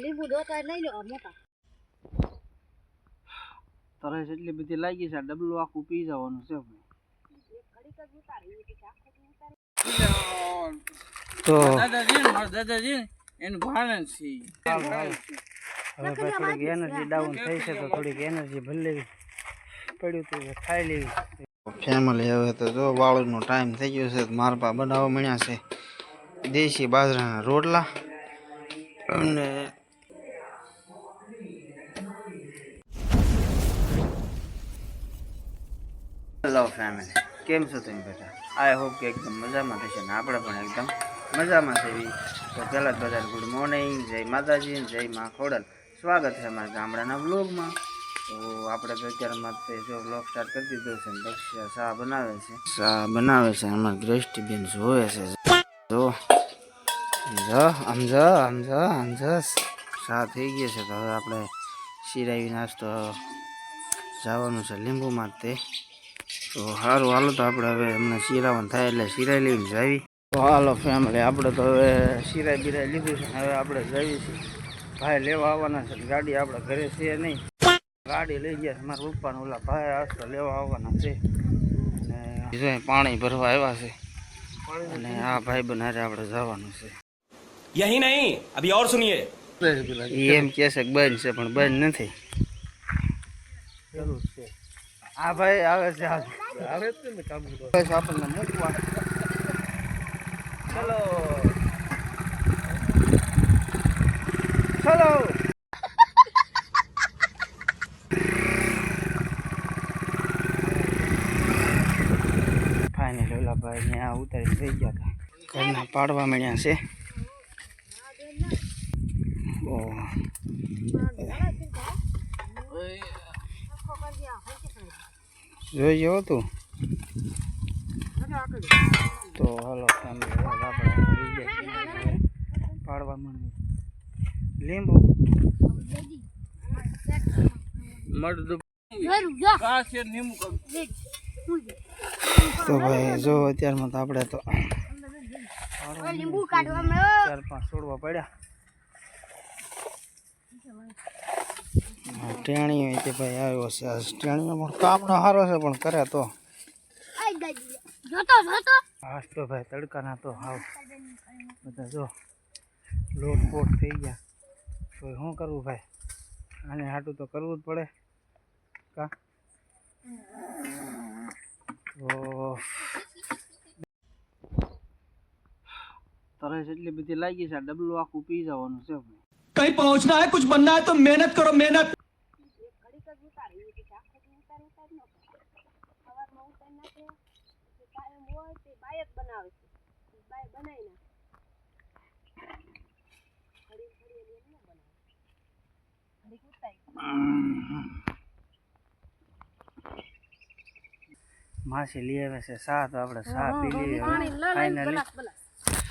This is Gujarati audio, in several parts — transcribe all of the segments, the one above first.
લીંબુ દોતા લઈ લો મોટા તરસ એટલી બધી લાગી છે ડબલું આખું પી જવાનું છે તો દાદાજી ને દાદાજી એનું ભાણ છે. હવે ભાઈ થોડીક એનર્જી ડાઉન થઈ છે તો થોડીક એનર્જી ભરી પડ્યું તો ખાઈ લેવી. ફેમિલી હવે તો જો વાળનો ટાઈમ થઈ ગયો છે, મારા પા બનાવવા મળ્યા છે. દેશી બાજરાના રોટલા અને હેલો ફેમિલી કેમ છો તમે બેટા આઈ હોપ કે એકદમ મજામાં થશે ને આપણે પણ એકદમ મજામાં થઈ તો પહેલાં બધા ગુડ મોર્નિંગ જય માતાજી જય મા ખોડલ. સ્વાગત છે અમારા ગામડાના વ્લોગમાં તો આપણે તો અત્યારમાં જો બ્લોક સ્ટાર્ટ કરી દીધો છે દક્ષ ચા બનાવે છે. ચા બનાવે છે, અમારા દ્રષ્ટિબેન જોવે છે. જો આમ જો આમ જો આમ જો ચા થઈ ગઈ છે તો હવે આપણે સિરાવી નાસ્તો જવાનું છે લીંબુમાં તે. તો સારું હાલો તો આપણે હવે હમણાં સિરાવન થાય એટલે શિરાઈ લઈને જાવી. તો હાલો ફેમિલી આપણે તો હવે સિરાઈ બિરાઈ લીધું છે હવે આપણે જઈએ છીએ ભાઈ લેવા આવવાના છે ગાડી આપણે ઘરે છે નહીં. ગાડી લઈ ગયા મારા પપ્પાને ઓલા ભાઈ આસ્તો લેવા આવવાના છે. અને પાણી ભરવા આવ્યા છે. અને આ ભાઈ બનારે આપણે જવાનું છે. યહી નહીં અભી ઓર સુનિયે એમ કે છે બંધ છે પણ બંધ નથી. આ ભાઈ આવે છે આવે છે ને કામ આપણને મૂકવા. ચલો. ચલો. પાડવા મળ્યા છે. જોઈ જવો તું? તો હાલો પાડવા માંડીએ લીંબુ? મર્દ તો ભાઈ જો અત્યારમાં તો આપણે તો લીંબુ ચાર પાંચ છોડવા પડ્યા. ટેણી તે ભાઈ આવ્યો છે. પણ કામનો સારો છે પણ કરે તો. જોતો જોતો. હાસ તો ભાઈ તડકાના તો હાવ. બધા જો લોટ પોટ થઈ ગયા. તો શું કરવું ભાઈ? આને હાટું તો કરવું જ પડે. કા? તો તરસ એટલી બધી લાગી છે ડબલું આખું પી જવાનું છે કઈ પહોંચના હે કુછ બનના હે તો મહેનત કરો મહેનત. માસી લઈ આવે છે સાત આપણે સાત પી ફાઈનલી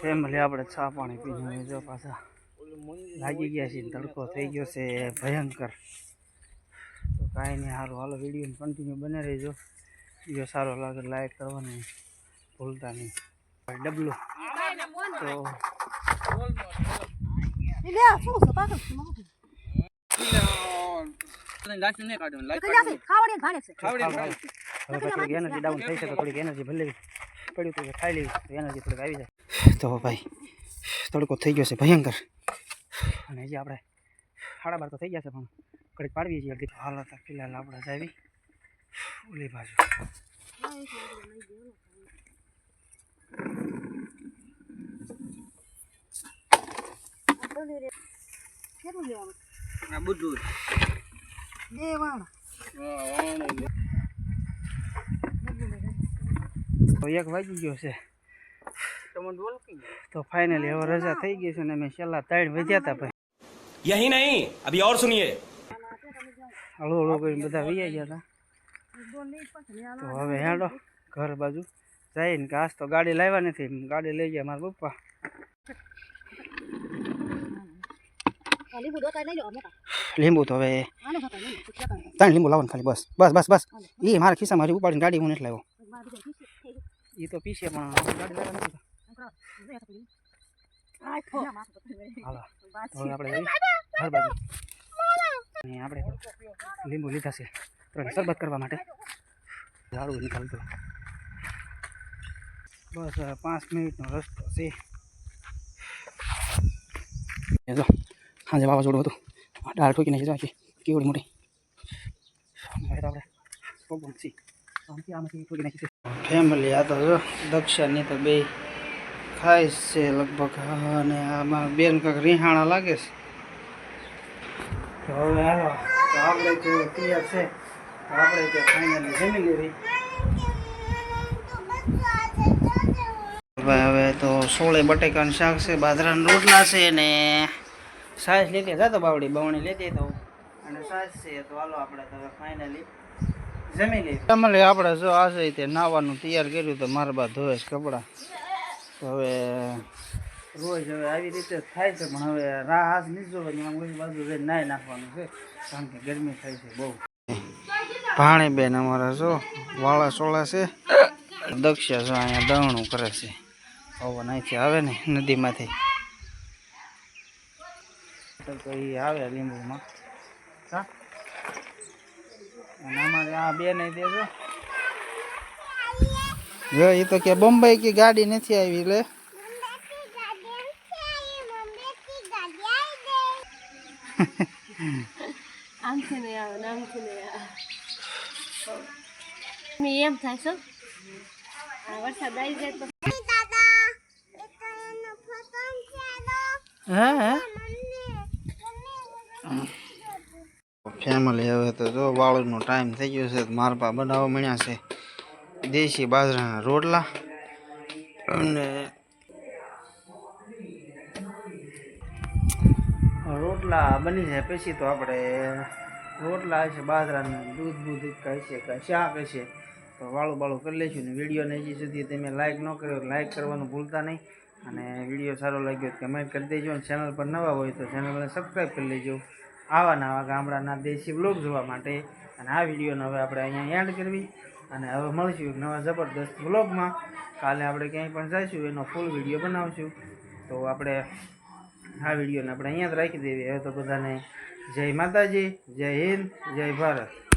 ફેમિલી આપણે ચા પાણી પીને જો પાછા. લાગી ગયા છે તડકો થઈ ગયો છે ભયંકર. તો કાંઈ નહીં સારું હાલો વીડિયો કન્ટિન્યુ બને રહેજો. વીડિયો સારો લાગે લાઈક કરવાની ભૂલતા નહીં. ડબલું તો ખાવડે એનર્જી ડાઉન થઈ છે તો થોડીક એનર્જી ભલે પડ્યું તો ખાઈ લેવી એનર્જી થોડીક આવી જાય. તો ભાઈ તડકો થઈ ગયો છે ભયંકર. અને હજી આપણે સાડા બાર તો થઈ ગયા છે પણ કડી પાડવી છીએ અડધી. હાલ હતા ફિલહાલ આપણે જાવી ઓલી બાજુ. બધું. તો એક વાગી ગયો છે. તો ફાઇનલી હવે રજા થઈ ગઈ છે ને અમે છેલ્લા ત્રણ વધ્યા હતા ભાઈ. યહી નહીં અભી ઓર સુનિયે હળો હળો કરીને બધા વૈયા ગયા હતા તો હવે હેડો ઘર બાજુ જઈને કે આજ તો ગાડી લાવ્યા નથી. ગાડી લઈ ગયા મારા પપ્પા. લીંબુ તો હવે ત્રણ લીંબુ લાવવાનું ખાલી બસ બસ બસ બસ. એ મારા ખિસ્સામાં ઉપાડીને ગાડી હું નથી લાવ્યો. એ તો પીસે પણ ગાડી લાવવાની આપણે લીંબુ લીધા છે. તો એને શરબત કરવા માટે. ઝાડુ નીકળતો બસ પાંચ મિનિટનો રસ્તો છે. જો સાંજે વાવાઝોડું હતું. ડાળ ઠોકી નાખી જો આખી. કેવડી મોટી. આપણે પ્રોબ્લેમ છે આમથી આમાંથી ઠોકી નાખી ફેમિલી આ તો દક્ષાની તો બે ખાય છે લગભગ. અને આમાં બેન કંઈક રિહાણા લાગે છે. હવે હાલો તો આપણે જે તૈયાર છે આપણે જે ફાઇનલી જમી લેવી હવે તો સોળે બટેકાનું શાક છે બાજરાના રોટલા છે ને સાસ લેતી જતો બાવડી બવણી લેતી તો. અને સાસ છે તો હાલો આપણે તો હવે ફાઇનલી જમી લઈએ આપણે જો આ છે તે નાવાનું તૈયાર કર્યું તો મારા બા ધોવે છે કપડાં. હવે રોજ હવે આવી રીતે થાય છે, પણ હવે રાહ હાથ નહીં જોવાની, આમ ઓલી બાજુ જઈને નાહી નાખવાનું છે, કારણ કે ગરમી થાય છે બહુ. ભાણી બેન અમારા જો, વાળા સોળા છે, દક્ષા જો અહીંયા દવણું કરે છે. પવન અહીંથી આવે ને નદીમાંથી. તો એ આવે લીંબુમાં. હા અને અમારે આ બે નહીં દેજો એ તો કે બોમ્બઈ કે ગાડી નથી આવી. મેં એમ થાય છે? વરસાદ આવી જાય તો હે હે. ફેમિલી હવે તો જો વાળુનો ટાઈમ થઈ ગયો છે તો મારા પા બનાવવા મળ્યા છે. દેશી બાજરાના રોટલા અને રોટલા બની જાય પછી તો આપણે રોટલા હશે બાજરાના દૂધ દૂધ કહેશે છે કાંઈ શાક હશે તો વાળું બાળું કરી લઈશું ને વિડીયોને હજી સુધી તમે લાઇક ન કર્યો લાઇક કરવાનું ભૂલતા નહીં. અને વીડિયો સારો લાગ્યો કમેન્ટ કરી દેજો અને ચેનલ પર નવા હોય તો ચેનલને સબસ્ક્રાઈબ કરી લેજો. આવા નવા ગામડાના દેશી બ્લોગ જોવા માટે. અને આ વિડીયોને હવે આપણે અહીંયા એન્ડ કરવી. અને હવે મળીશું નવા જબરદસ્ત બ્લોગમાં કાલે આપણે ક્યાંય પણ જઈશું, એનો ફૂલ વીડિયો બનાવશું. તો આપણે આ વિડીયોને આપણે અહીંયા જ રાખી દેવી. હવે તો બધાને જય માતાજી, જય હિન્દ, જય ભારત.